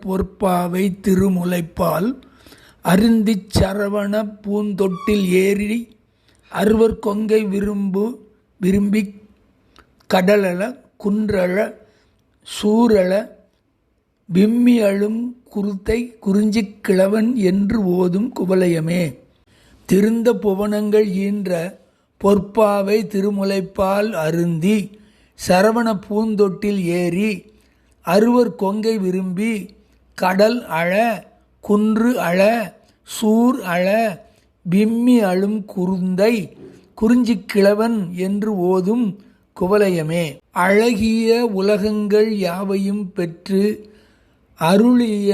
புவனங்கள் பொற்பாவை திருமுலைப்பால் அருந்திச் சரவண பூந்தொட்டில் ஏறி அறுவர் கொங்கை விரும்பு விரும்பிக் கடலள குன்றள சூரள விம்மி அழும் குருத்தை குறிஞ்சிக் கிழவன் என்று ஓதும் குவலயமே. திருந்த புவனங்கள் ஈன்ற பொற்பாவை திருமுலைப்பால் அருந்தி சரவண பூந்தொட்டில் ஏறி அறுவர் கொங்கை விரும்பி கடல் அழ குன்று அழ சூர் அழ பிம்மி அழும் குருந்தை குறிஞ்சிக் கிழவன் என்று ஓதும் குவலயமே. அழகிய உலகங்கள் யாவையும் பெற்று அருளிய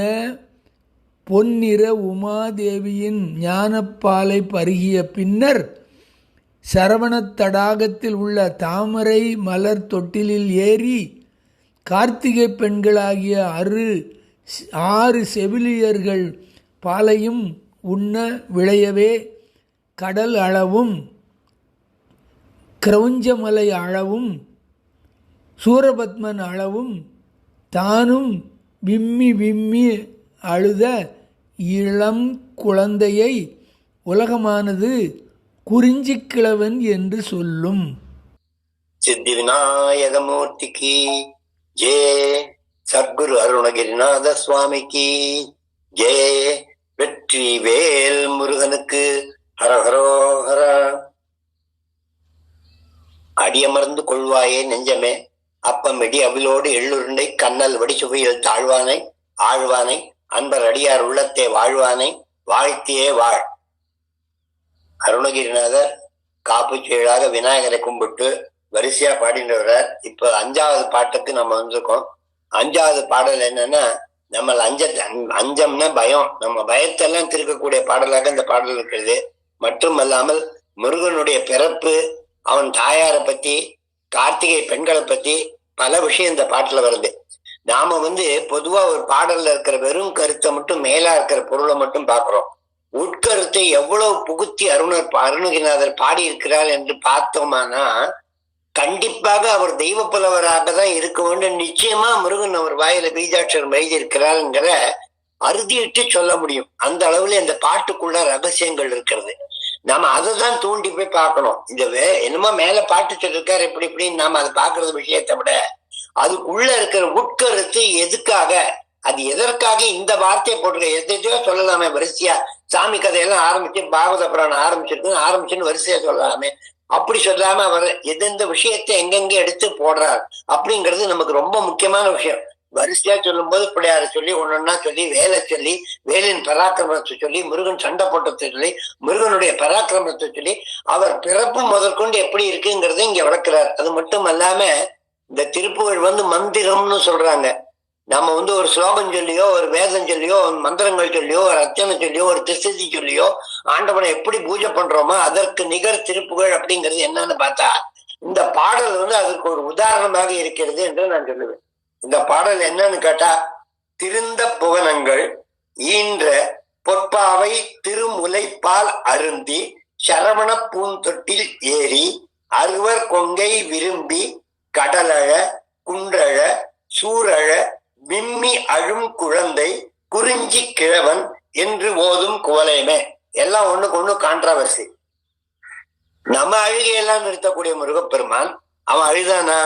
பொன்னிற உமாதேவியின் ஞானப்பாலை பருகிய பின்னர் சரவணத் தடாகத்தில் உள்ள தாமரை மலர் தொட்டிலில் ஏறி கார்த்திகை பெண்களாகிய அரு ஆறு செவிலியர்கள் பாலையும் உண்ண விளையவே கடல் அளவும் கிரௌஞ்சமலை அளவும் சூரபத்மன் அளவும் தானும் விம்மி விம்மி அழுத இளம் குழந்தையை உலகமானது குறிஞ்சிக்கிழவன் என்று சொல்லும். சித்தி விநாயகமூர்த்திக்கு ஜே. சத்குரு அருணகிரிநாத சுவாமிக்கு. ஜே வெற்றி வேல் முருகனுக்கு. ஹரஹரோஹர அடியமர்ந்து கொள்வாயே நெஞ்சமே. அப்பமிடி அவிலோடு எள்ளுருண்டை கண்ணல் வடிச்சுவையில் தாழ்வானை ஆழ்வானை அன்பர் அடியார் உள்ளத்தே வாழ்வானை வாழ்த்தியே வாழ். அருணகிரிநாதர் காப்பு செயலாக விநாயகரை கும்பிட்டு வரிசையா பாடிட்டு இப்ப அஞ்சாவது பாட்டுக்கு நம்ம வந்திருக்கோம். அஞ்சாவது பாடல் என்னன்னா நம்ம அஞ்ச அஞ்சம்னா பயம். நம்ம பயத்தெல்லாம் திருக்கக்கூடிய பாடலாக இந்த பாடல் இருக்கிறது. மட்டுமல்லாமல் முருகனுடைய பிறப்பு அவன் தாயாரை பத்தி கார்த்திகை பெண்களை பத்தி பல விஷயம் இந்த பாட்டுல வருது. நாம வந்து பொதுவா ஒரு பாடல்ல இருக்கிற வெறும் கருத்தை மட்டும் மேலா இருக்கிற பொருளை மட்டும் பாக்குறோம் உட்கருத்தை எவ்வளவு புகுத்தி அருணர் அருணகிரிநாதர் பாடி இருக்கிறார் என்று பார்த்தோமானா கண்டிப்பாக அவர் தெய்வ புலவராக தான் இருக்க வேண்டும் நிச்சயமா முருகன் அவர் வாயில பீஜாட்சரம் எழுதியிருக்கிறாருங்கிற அறுதியிட்டு சொல்ல முடியும். அந்த அளவுல இந்த பாட்டுக்குள்ள ரகசியங்கள் இருக்கிறது. நாம அதை தான் தூண்டி போய் பார்க்கணும். இந்த என்னமோ மேல பாட்டு சொல்லிருக்காரு இப்படி இப்படின்னு நாம அதை பாக்குறது விஷயத்தை விட அதுக்குள்ள இருக்கிற உட்கருத்து எதுக்காக அது எதற்காக இந்த வார்த்தையை போட்டிருக்க எதையோ சொல்லலாமே வரிசையா சாமி கதையெல்லாம் ஆரம்பிச்சு பாகவத புராணம் ஆரம்பிச்சிருக்கு ஆரம்பிச்சுன்னு வரிசையா சொல்லலாமே. அப்படி சொல்லாம அவர் எந்தெந்த விஷயத்தை எங்கெங்க எடுத்து போடுறார் அப்படிங்கிறது நமக்கு ரொம்ப முக்கியமான விஷயம். வரிசையா சொல்லும்போது பிள்ளையார சொல்லி ஒன்னொன்னா சொல்லி வேலை சொல்லி வேலின் பராக்கிரமத்தை சொல்லி முருகன் சண்டை போட்டத்தை சொல்லி முருகனுடைய பராக்கிரமத்தை சொல்லி அவர் பிறப்பு முதற்கொண்டு எப்படி இருக்குங்கிறத இங்க விளக்குறார். அது மட்டும் அல்லாம இந்த திருப்புகழ் வந்து மந்திரம்னு சொல்றாங்க. நம்ம வந்து ஒரு ஸ்லோகம் சொல்லியோ ஒரு வேதம் சொல்லியோ ஒரு மந்திரங்கள் சொல்லியோ ஒரு அர்ச்சனை சொல்லியோ ஒரு திருசதி சொல்லியோ ஆண்டவனை எப்படி பூஜை பண்றோமோ அதற்கு நிகர் திருப்புகழ் அப்படிங்கிறது என்னன்னு பார்த்தா இந்த பாடல் வந்து அதற்கு ஒரு உதாரணமாக இருக்கிறது என்று நான் சொல்லுவேன். இந்த பாடல் என்னன்னு கேட்டா திருந்த புவனங்கள் ஈன்ற பொற்பாவை திருமுலைப்பால் அருந்தி சரவண பூந்தொட்டில் ஏறி அறுவர் கொங்கை விரும்பி கடலழ குன்றழ சூரழ விம்மி அழும் குழந்தை குறிஞ்சி கிழவன் என்று ஓதும் குவலையுமே எல்லாம் ஒண்ணுக்கு ஒண்ணு கான்ட்ராவர்சி நம்ம அழுகையெல்லாம் நிறுத்தக்கூடிய முருகப்பெருமான் அவன் அழுதானா?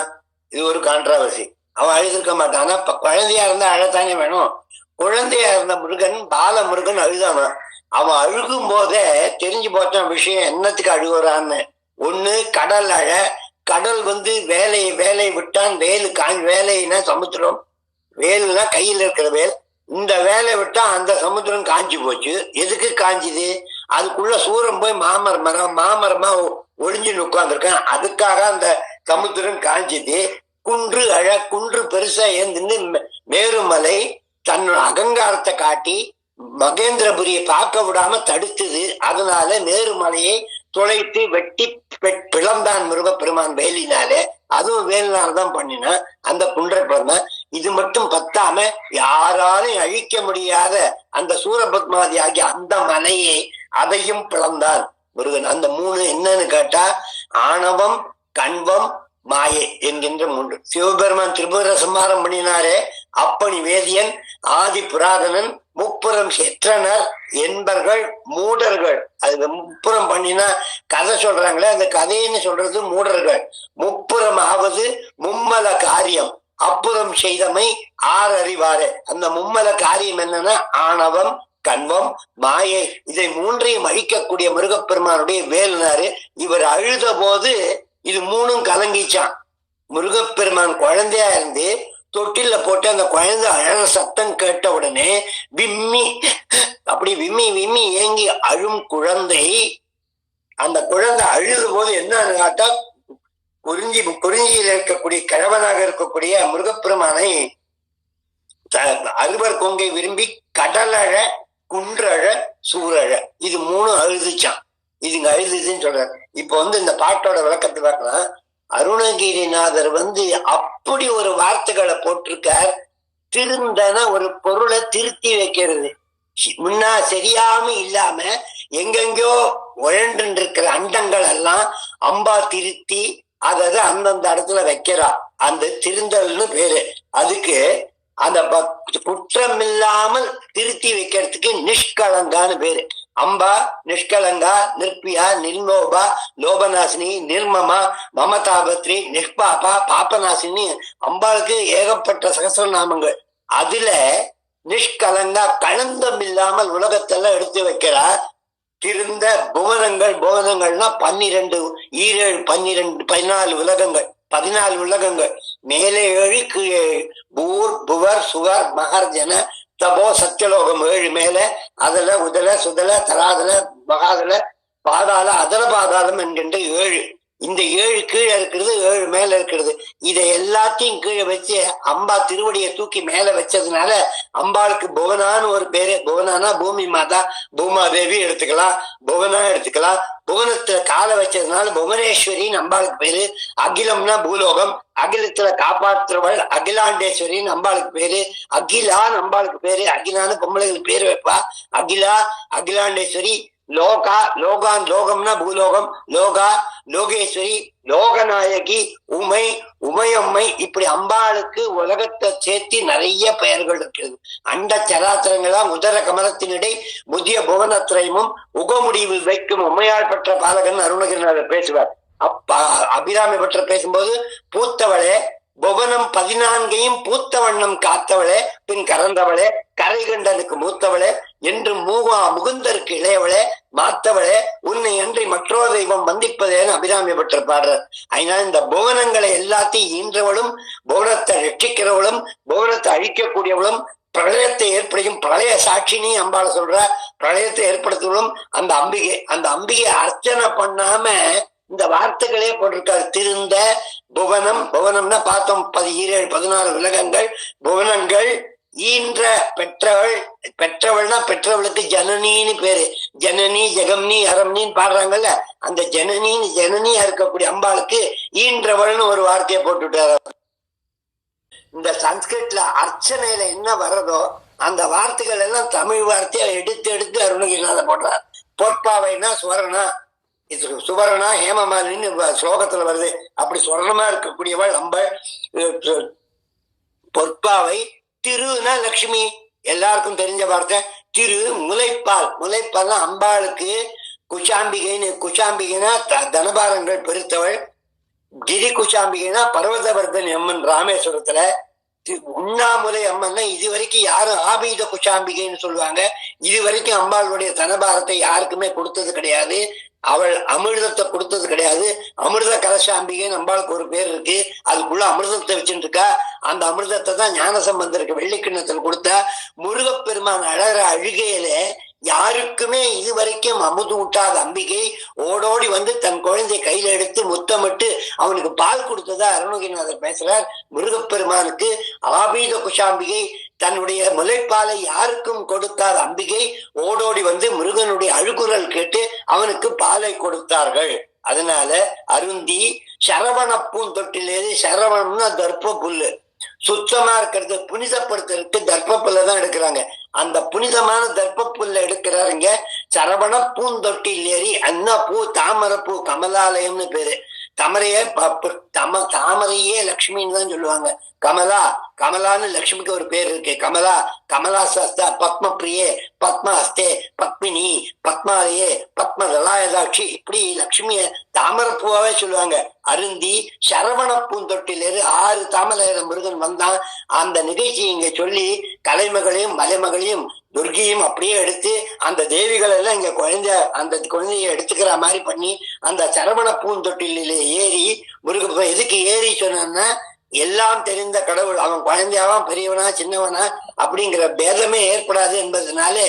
இது ஒரு கான்ட்ராவர்சி அவன் அழுதிருக்க மாட்டான். குழந்தையா இருந்தா அழத்தானே வேணும். குழந்தையா இருந்த முருகன் பால முருகன் அழுதானா? அவன் அழுகும் போதே தெரிஞ்சு போச்சான் விஷயம் என்னத்துக்கு அழுகுறான்னு. ஒண்ணு கடல் அழ கடல் வந்து வேலையை வேலையை விட்டான் வேலு காய் வேலைன்னா சமுத்திரம். வேலுனா கையில் இருக்கிற வேல். இந்த வேலை விட்டா அந்த சமுத்திரம் காஞ்சி போச்சு. எதுக்கு காஞ்சுது? அதுக்குள்ள சூரன் போய் மாமர மரம் மாமரமா ஒ- ஒளிஞ்சு நுட்காந்துருக்கேன் அதுக்காக அந்த சமுத்திரம் காஞ்சுது. குன்று அழ குன்று பெருசா ஏந்துன்னு மே- மேருமலை தன்னோட அகங்காரத்தை காட்டி மகேந்திரபுரியை பார்க்க விடாம தடுத்தது. அதனால மேருமலையை துளைத்து வெட்டி பிளந்தான் மிருக முருகப்பெருமான் வேலினாலே. அதுவும் வேலினால தான் பண்ணினான். அந்த குன்றப்பெருமை இது மட்டும் பத்தாம யாராலும் அழிக்க முடியாத அந்த சூரபத்மாதி ஆகிய அந்த மனையை அதையும் பிளந்தான். முருகன் அந்த மூணு என்னன்னு கேட்டா ஆணவம் கண்வம் மாயை என்கின்ற மூன்று. சிவபெருமான் திரிபுர சம்மாரம் பண்ணினாரே அப்பணி வேதியன் ஆதி புராதனன் முப்புறம் செற்றனர் என்பர்கள் மூடர்கள். அது முப்புறம் பண்ணினா கதை சொல்றாங்களே அந்த கதைன்னு சொல்றது மூடர்கள். முப்புறம் ஆவது மும்மல காரியம். அப்புறம் செய்தமை ஆறு அறிவாறு அந்த மும்மல காரியம் என்னன்னா ஆணவம் கண்வம் மாயை இதை மூன்றையும் அழிக்கக்கூடிய முருகப்பெருமானுடைய வேலுனாரு இவர் அழுத போது இது மூணும் கலங்கிச்சான். முருகப்பெருமான் குழந்தையா இருந்து தொட்டில போட்டு அந்த குழந்தை அழக சத்தம் கேட்ட உடனே விம்மி அப்படி விம்மி விம்மி ஏங்கி அழும் குழந்தை அந்த குழந்தை அழுது போது என்னன்னு காட்டா குறிஞ்சி குறிஞ்சியில் இருக்கக்கூடிய கிழவனாக இருக்கக்கூடிய முருகப்பெருமானை அறுவர் கொங்கை விரும்பி கடலழ குன்றழ சூரழ. இது மூணு அழுதுச்சான் இதுங்க அழுதுச்சுன்னு சொல்றாரு. இப்போ வந்து இந்த பாட்டோட விளக்கத்தை பார்க்கலாம். அருணகிரிநாதர் வந்து அப்படி ஒரு வார்த்தைகளை போட்டிருக்கார். திருந்தன ஒரு பொருளை திருத்தி வைக்கிறது. முன்னா சரியாம இல்லாம எங்கெங்கயோ உழன்று இருக்கிற அண்டங்கள் எல்லாம் அம்பா திருத்தி அதாவது அந்தந்த இடத்துல வைக்கிறா. அந்த திருந்தல்னு பேரு. அதுக்கு அந்த பக்- குற்றம் இல்லாமல் திருத்தி வைக்கிறதுக்கு நிஷ்கலங்கான்னு பேரு. அம்பா நிஷ்கலங்கா நிற்பியா நிர்மோபா லோபநாசினி நிர்மமா மமதாபத்ரி நிஷ்பாபா பாபநாசினி அம்பாளுக்கு ஏகப்பட்ட சகசிரநாமங்கள். அதுல நிஷ்கலங்கா கலந்தம் இல்லாமல் உலகத்தெல்லாம் எடுத்து வைக்கிறார் திருந்த புவனங்கள் போதங்கள்னா பன்னிரண்டு ஈரேழு பன்னிரண்டு பதினாலு உலகங்கள் பதினாலு உலகங்கள். மேலே ஏழு கீழே பூர் புவர் சுவர் மகர்ஜன தபோ சத்தியலோகம் ஏழு மேல அதுல உதல சுதல தராதல மகாதல பாதாள அதல பாதாளம் என்கின்ற ஏழு. இந்த ஏழு கீழே இருக்கிறது ஏழு மேல இருக்கிறது. இதை எல்லாத்தையும் கீழே வச்சு அம்பா திருவடியை தூக்கி மேல வச்சதுனால அம்பாளுக்கு புவனான்னு ஒரு பேரு. புவனானா பூமி மாதா பூமாதேவி எடுத்துக்கலாம் புவனா எடுத்துக்கலாம். புவனத்துல காலை வச்சதுனால புவனேஸ்வரின்னு அம்பாளுக்கு பேரு. அகிலம்னா பூலோகம் அகிலத்துல காப்பாற்றுறவள் அகிலாண்டேஸ்வரின்னு அம்பாளுக்கு பேரு. அகிலான்னு அம்பாளுக்கு பேரு. அகிலான்னு பொம்பளைகளுக்கு பேரு வைப்பா. அகிலா அகிலாண்டேஸ்வரி லோகா லோகான் லோகம்னா பூலோகம். லோகா லோகேஸ்வரி லோகநாயகி உமை உமையம்மை இப்படி அம்பாளுக்கு உலகத்தை சேர்த்து நிறைய பெயர்கள் இருக்கிறது. அண்ட சராத்திரங்களா உதர கமலத்தினிடை முதிய புவனத்திரயமும் உகமுடிவு வைக்கும் உமையாள் பெற்ற பாலகன் அருணகிரிநாதர் பேசுவார். அப்பா அபிராமி பற்ற பேசும்போது பூத்தவளே புவனம் பதினான்கையும் பூத்த வண்ணம் காத்தவளே பின் கறந்தவளே கரைகண்டனுக்கு மூத்தவளே என்று மூவா முகுந்தருக்கு இளையவளே மாத்தவளே உன்னை அன்றி மற்றொரு தெய்வம் வந்திப்பதேன்னு அபிராமி பற்ற பாடுறார். அதனால இந்த புவனங்களை எல்லாத்தையும் ஈன்றவளும் புவனத்தை ரட்சிக்கிறவளும் புவனத்தை அழிக்கக்கூடியவளும் பிரளயத்தை ஏற்படையும் பிரளய சாட்சினி அம்பாள சொல்ற. பிரளயத்தை ஏற்படுத்தவளும் அந்த அம்பிகை அந்த அம்பிகை அர்ச்சனை பண்ணாம இந்த வார்த்தைகளே போட்டிருக்காரு. திருந்த புவனம். புவனம்னா பார்த்தோம் பதினேழு பதினாறு விலகங்கள். புவனங்கள் ஈன்ற பெற்றவள் பெற்றவள்னா பெற்றவளுக்கு ஜனனின்னு பேரு. ஜனனி ஜெகம்னி அரம்னின்னு பாடுறாங்கல்ல அந்த ஜனனின்னு ஜனனியா இருக்கக்கூடிய அம்பாளுக்கு ஈன்றவள்னு ஒரு வார்த்தையை போட்டுட்டாரு. இந்த சன்ஸ்கிரிட்ல அர்ச்சனையில என்ன வர்றதோ அந்த வார்த்தைகள் எல்லாம் தமிழ் வார்த்தையா எடுத்து எடுத்து அருணகிரிநாத போடுறார். பொற்பாவைனா சுவரணா இது சுவரணா ஹேமமாலின்னு ஸ்லோகத்துல வருது. அப்படி சுவரணமா இருக்கக்கூடியவள் நம்ம பொற்பாவை திருனா லக்ஷ்மி. எல்லாருக்கும் தெரிஞ்ச வார்த்தை. திரு முலைப்பால். முலைப்பால்னா அம்பாளுக்கு குஷாம்பிகைன்னு குஷாம்பிகைனா த- தனபாரங்கள் பெருத்தவள். கிரி குஷாம்பிகைனா பர்வதவர்தன் அம்மன் ராமேஸ்வரத்துல உண்ணாமுலை அம்மன்னா இது வரைக்கும் யாரும் ஆபீத குஷாம்பிகைன்னு சொல்லுவாங்க. இது வரைக்கும் அம்பாளுடைய தனபாரத்தை யாருக்குமே கொடுத்தது கிடையாது. அவள் அமிர்தத்தை கொடுத்தது கிடையாது. அமிர்த கலசாம்பிகைன்னு அம்பாளுக்கு ஒரு பேர் இருக்கு. அதுக்குள்ள அமிர்தத்தை வச்சுட்டு இருக்கா அந்த அமிர்தத்தை தான் ஞானசம்பந்தருக்கு வெள்ளிக்கிண்ணத்தில் கொடுத்தா. முருகப்பெருமான் அழகிற அழுகையிலே யாருக்குமே இதுவரைக்கும் அமுது ஊட்டாத அம்பிகை ஓடோடி வந்து தன் குழந்தை கையில எடுத்து முத்தமிட்டு அவனுக்கு பால் கொடுத்ததா அருணகிரிநாதர் பேசுறார். முருகப்பெருமானுக்கு ஆபீத குஷாம்பிகை தன்னுடைய முலைப்பாலை யாருக்கும் கொடுத்தாத அம்பிகை ஓடோடி வந்து முருகனுடைய அழுகுரல் கேட்டு அவனுக்கு பாலை கொடுத்தார்கள். அதனால அருந்தி சரவண பூந்தொட்டிலேயே சரவணம்னா தர்ப்ப புல்லு சுத்தமா இருக்கிறது புனிதப்படுத்துறதுக்கு தர்ப்ப புல்ல தான் எடுக்கிறாங்க. அந்த புனிதமான தர்ப்ப புல்ல எடுக்கிறாருங்க சரவண பூந்தொட்டில் ஏறி அன்னா பூ தாமரை பூ கமலாலயம்னு பேரு. தமரையே ப- தம தாமரையே லக்ஷ்மின்னு தான் சொல்லுவாங்க. கமலா கமலான்னு லக்ஷ்மிக்கு ஒரு பேர் இருக்கு. கமலா கமலா சஸ்தா பத்ம பிரியே ஹஸ்தே பத்மினி பத்மாலயே பத்ம தலாயதாட்சி இப்படி லட்சுமிய தாமரப்பூவாவே சொல்லுவாங்க. அருந்தி சரவண பூந்தொட்டிலேரு ஆறு தாமரையில முருகன் வந்தான். அந்த நிகழ்ச்சி இங்க சொல்லி கலைமகளையும் மலைமகளையும் துர்கியும் அப்படியே எடுத்து அந்த தேவிகள் எல்லாம் இங்க குழந்தை அந்த குழந்தைய எடுத்துக்கிற மாதிரி பண்ணி அந்த சரவண பூந்தொட்டிலே ஏறி முருக எதுக்கு ஏறி சொன்னா எல்லாம் தெரிந்த கடவுள் அவன் குழந்தையாவா பெரியவனா சின்னவனா அப்படிங்கிற பேதமே ஏற்படாது என்பதனாலே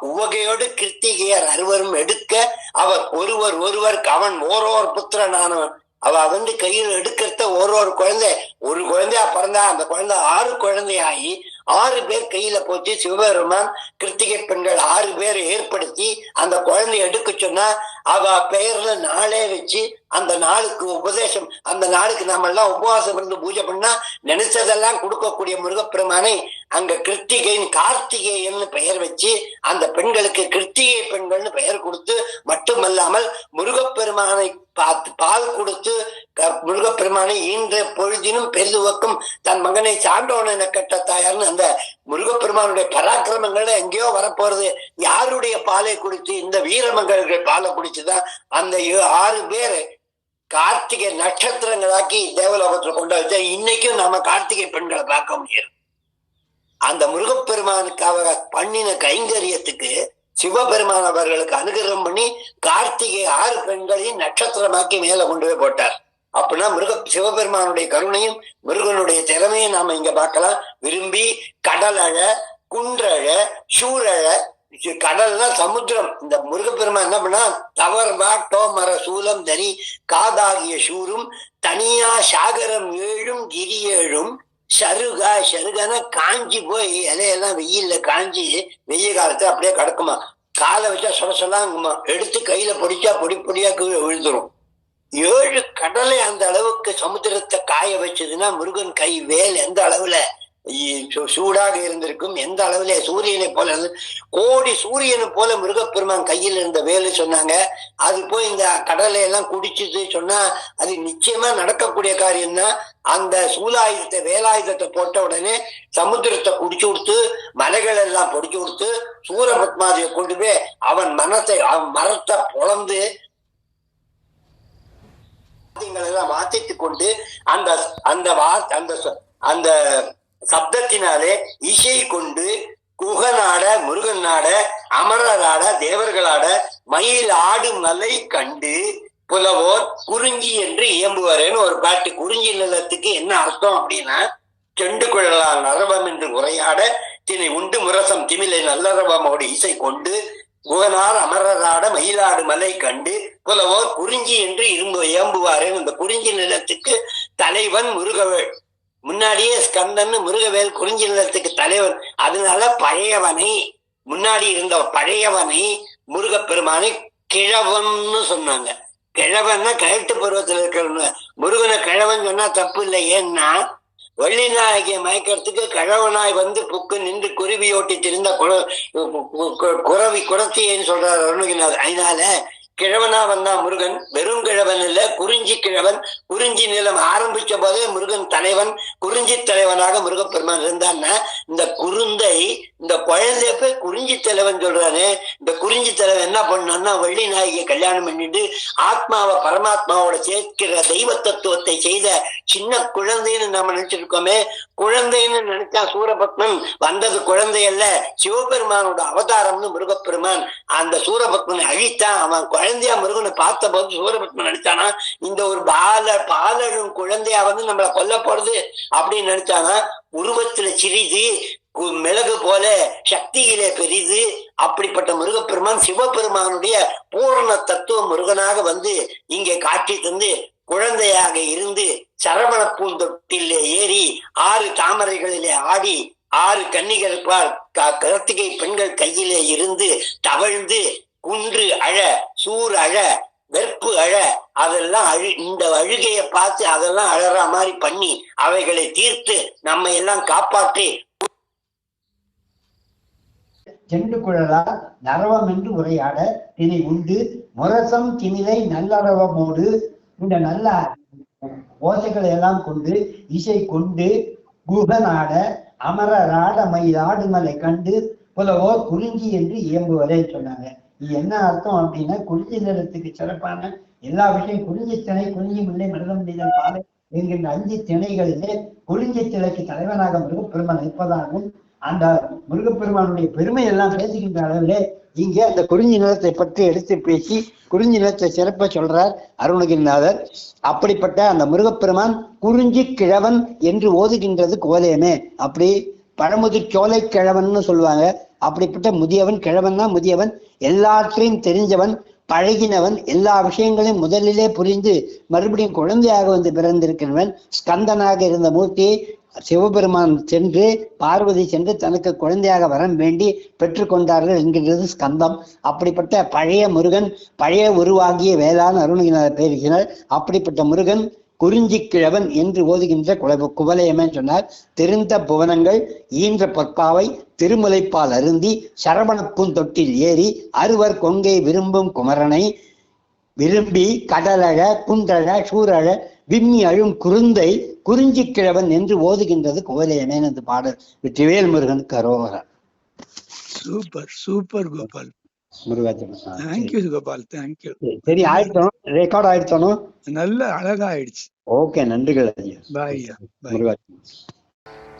உவகையோடு கிருத்திகையர் அறுவரும் எடுக்க அவர் ஒருவர் ஒருவர் அவன் ஓரோர் புத்திரனானவன். அவ வந்து கையில் எடுக்கிறத ஒரு ஒரு குழந்தை ஒரு குழந்தையா பிறந்தா அந்த குழந்தை ஆறு குழந்தையாகி ஆறு பேர் கையில போச்சு சிவபெருமான் கிருத்திகை பெண்கள் ஆறு பேர் ஏற்படுத்தி அந்த குழந்தைய எடுக்க சொன்னா அவ பெயர்ல நாளே வச்சு அந்த நாளுக்கு உபதேசம் அந்த நாளுக்கு நாம எல்லாம் உபவாசம் இருந்து பூஜை பண்ணா நினைச்சதெல்லாம் கொடுக்கக்கூடிய முருகப்பெருமானை அங்க கிருத்திகையின் கார்த்திகேயன்னு பெயர் வச்சு அந்த பெண்களுக்கு கிருத்திகை பெண்கள்னு பெயர் கொடுத்து மட்டுமல்லாமல் முருகப்பெருமானை பார்த்து பால் கொடுத்து க- முருகப்பெருமானை ஈன்ற பொழுதினும் பெருதுவக்கும் தன் மகனை சான்றோன் என கட்ட தாயார்னு அந்த முருகப்பெருமானுடைய பராக்கிரமங்கள்ல எங்கேயோ வரப்போறது. யாருடைய பாலை குடிச்சு இந்த வீரமங்கள்கள் பாலை குடிச்சுதான் அந்த ஆறு பேர் கார்த்திகை நட்சத்திரங்களாக்கி தேவலோகத்துல கொண்டு வச்சா இன்னைக்கும் நாம கார்த்திகை பெண்களை பார்க்க முடியாது அந்த முருகப்பெருமானுக்காக பண்ணின கைங்கரியத்துக்கு சிவபெருமான் அவர்களுக்கு அனுகிரகம் பண்ணி கார்த்திகை ஆறு பெண்களையும் நட்சத்திரமாக்கி மேல கொண்டு போய் போட்டார். அப்படின்னா மிருக சிவபெருமானுடைய கருணையும் முருகனுடைய திறமையும் நாம இங்க பார்க்கலாம். விரும்பி கடலழ குன்றழ சூழழ கடல்னா சமுத்திரம். இந்த முருகப்பெருமான் என்ன பண்ணா தவறுவா டோமர சூலம் தனி காதாகிய சூரும் தனியா சாகரம் ஏழும் கிரி ஏழும் சருகா சருகான காஞ்சி போய் இலையெல்லாம் வெயில்ல காஞ்சி வெயில் காலத்துல அப்படியே கிடக்குமா? காலை வச்சா சொல சொல்லாங்குமா எடுத்து கையில பொடிச்சா பொடி பொடியா கீழே விழுந்துரும். ஏழு கடலை அந்த அளவுக்கு சமுத்திரத்தை காய வச்சதுன்னா முருகன் கை வேல் எந்த அளவுல? சூடாக இருந்திருக்கும். எந்த அளவுல சூரியனை போல கோடி சூரியனை போல மிருகப்பெருமான் கையில் இருந்த வேலை சொன்னாங்க. அது போய் இந்த கடலை எல்லாம் குடிச்சுது சொன்னா அது நிச்சயமா நடக்கக்கூடிய காரியம் தான் அந்த சூலாயுதத்தை வேலாயுதத்தை போட்ட உடனே சமுத்திரத்தை குடிச்சு கொடுத்து மலைகள் எல்லாம் பொடிச்சு கொடுத்து சூரபத்மாதியை கொண்டு போய் அவன் மனத்தை அவன் மரத்தை பொழந்து எல்லாம் வாசித்துக் கொண்டு அந்த அந்த வா அந்த ச- அந்த சப்தத்தினாலே இசை கொண்டு குகனாட முருகனாட அமரராட தேவர்களாட மயில் ஆடும் மலை கண்டு புலவோர் குறிஞ்சி என்று இயம்புவாரேன்னு ஒரு பாட்டு. குறிஞ்சி நிலத்துக்கு என்ன அர்த்தம் அப்படின்னா செண்டு குழலால் நரவம் என்று உரையாட தினை உண்டு முரசம் திமிலை நல்லரவமோடு இசை கொண்டு குகனார் அமரராட மயிலாடு மலை கண்டு புலவோர் குறிஞ்சி என்று இரும்பு இயம்புவாரேன் இந்த குறிஞ்சி நிலத்துக்கு தலைவன் முருகவள் முன்னாடியே ஸ்கந்தன் முருகவேல் குறிஞ்சி நிலத்துக்கு தலைவன் அதனால பழையவனை முன்னாடி இருந்த பழையவனை முருகப்பெருமானை கிழவன்னு சொன்னாங்க. கிழவன்னா கழட்டு பருவத்தில் இருக்கிறவங்க. முருகனை கிழவன் சொன்னா தப்பு இல்லை. ஏன்னா வள்ளிநாயகிய மயக்கிறதுக்கு கிழவனாய் வந்து புக்கு நின்று குருவி ஓட்டி திரிந்த குர- குறவி குரத்தியன்னு சொல்றாரு அருணகிரிநாதர். அதனால கிழவனா வந்தா முருகன். வெறும் கிழவன் இல்ல குறிஞ்சி கிழவன். குறிஞ்சி நிலம் ஆரம்பிச்ச போதே முருகன் தலைவன் குறிஞ்சி தலைவனாக முருகப்பெருமான் இருந்தான்னா இந்த குருந்தை இந்த குழந்தைய போய் குறிஞ்சி தலைவன் சொல்றாரு இந்த குறிஞ்சி தலைவன் என்ன பண்ணான்னா வள்ளி நாயகியை கல்யாணம் பண்ணிட்டு ஆத்மாவை பரமாத்மாவோட சேர்க்கிற தெய்வ தத்துவத்தை செய்த சின்ன குழந்தைன்னு நம்ம நினைச்சிருக்கோமே குழந்தைன்னு நினைச்சா சூரபத்மன் வந்தது குழந்தை அல்ல சிவபெருமானோட அவதாரம்னு முருகப்பெருமான் அந்த சூரபத்மனை அழித்தான். அவன் குழந்தையா முருகனை பார்த்த போது சூரபத்மன் நினைச்சானா இந்த ஒரு பால பாலரும் குழந்தையா வந்து நம்மளை கொல்ல போறது அப்படின்னு நினைச்சானா உருவத்துல சிறிது கு- மிளகு போல சக்தியிலே பெரிது அப்படிப்பட்ட முருகப்பெருமான் சிவபெருமானுடைய பூர்ண தத்துவ முருகனாக வந்து இங்கே காட்சி தந்து குழந்தையாக இருந்து சரவண பூந்தொட்டிலே ஏறி ஆறு தாமரைகளிலே ஆடி ஆறு கன்னிகள் க- கார்த்திகை பெண்கள் கையிலே இருந்து தவழ்ந்து குன்று அழ சூர் அழ வெறுப்பு அழ அதெல்லாம் அழு இந்த அழுகையை பார்த்து அதெல்லாம் அழற மாதிரி பண்ணி அவைகளை தீர்த்து நம்ம எல்லாம் காப்பாற்றி செண்டு குழலா நரவம் என்று உரையாட தினை உண்டு முரசம் திணிலை நல்லறவமோடு இந்த நல்ல ஓசைகளை எல்லாம் கொண்டு இசை கொண்டு குகநாட அமரராட மயிலாடுமலை கண்டு புலவோர் குறிஞ்சி என்று இயம்புவரே சொன்னாங்க. இது என்ன அர்த்தம் அப்படின்னா குறிஞ்சி நிலத்துக்கு சிறப்பான எல்லா விஷயம் குறிஞ்சி திணை குறிஞ்சி முல்லை மருதம் நெய்தல் பாலை என்கின்ற அஞ்சு திணைகளிலே குறிஞ்சி திணைக்கு தலைவனாக முருகப்பெருமான் நிற்பதாகவும் அந்த முருகப்பெருமானுடைய பெருமை எல்லாம் பேசுகின்ற அளவிலே இங்கே அந்த குறிஞ்சி நிலத்தை பற்றி எடுத்து பேசி குறிஞ்சி நிலத்தை சிறப்ப சொல்றார் அருணகிரிநாதர். அப்படிப்பட்ட அந்த முருகப்பெருமான் குறிஞ்சி கிழவன் என்று ஓதுகின்றது கோலேமே. அப்படி பழமுதிர் சோலை கிழவன்னு சொல்லுவாங்க. அப்படிப்பட்ட முதியவன் கிழவன் தான் முதியவன். எல்லாற்றையும் தெரிஞ்சவன் பழகினவன் எல்லா விஷயங்களையும் முதலிலே புரிந்து மறுபடியும் குழந்தையாக வந்து பிறந்திருக்கிறவன் ஸ்கந்தனாக இருந்த மூர்த்தியை சிவபெருமான் சென்று பார்வதி சென்று தனக்கு குழந்தையாக வரம் வேண்டி பெற்றுக்கொண்டார்கள் என்கின்றது ஸ்கந்தம். அப்படிப்பட்ட பழைய முருகன் பழைய உருவாகிய வேளாண் அருணகிரிநாதர் பேசுகிறார் அப்படிப்பட்ட முருகன் குறிஞ்சி கிழவன் என்று ஓதுகின்ற குல குவலயமே சொன்னார். தெரிந்த புவனங்கள் ஈன்ற பொற்பாவை திருமுலைப்பால் அருந்தி சரவணப்பும் தொட்டில் ஏறி அறுவர் கொங்கை விரும்பும் குமரனை விரும்பி கடலழ குன்றழ சூரழ விம்மி அழும் குருந்தை குறிஞ்சி கிழவன் என்று ஓதுகின்றது குவலயமே என்று பாடல். Vetrivel Murugan கரோகர. Super super Gopal thank you Gopal thank you சரி. ஆயிடுத்தணும் ரெக்கார்ட் ஆயிடுத்தணும் நல்ல அழகா ஆயிடுச்சு ஓகே நன்றிகள் ஐயா பாய் ஐயா முருகாச்சலம்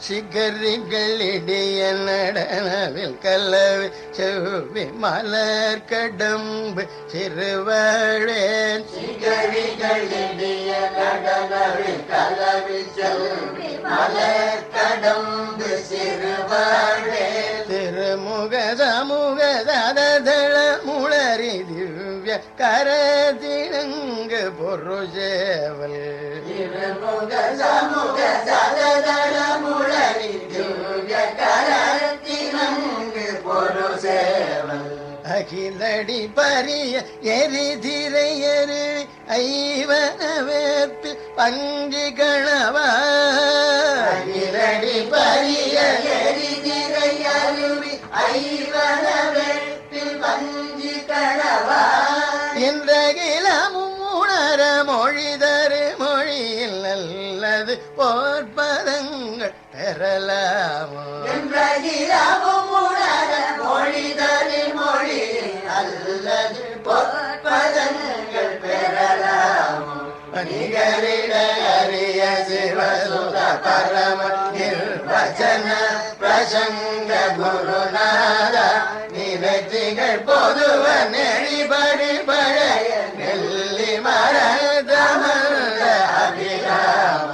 சிகரிகளிடைய நடனவில் கலவி செவ்வி மலர் கடம்பு சிறுவழேன். சிகரிகளிடைய நடனவில் கலவி செவ்வி மலர் கடம்பு சிறுவழேன். திருமுக சமுக சததள முளரி திவ்ய கரதிணங்கு பொருஜேவல் திருமுக சமுக சததள முளரி அகிலடி பரிய எரிதிரை எரு ஐவன வேப்பில் பங்கி கணவா அகிலடி பரிய எரிதிரை அருவி ஐவன வேப்பில் பங்கி கணவா இன்றகிலமும் உணர மொழிதரு மொழியில் நல்லது போர்ப்பதங்கள் பெறலாமோ? என்றகிலமும் பொற்பதங்கள் பெறலாமோ. நிகரிட அரிய சிவசுத பரம நிர்வச்சன பிரசங்க குருநாத. நிவத்திகள் பொதுவ நெறிபடி பழைய நெல்லி மர தமந்த அபிராம.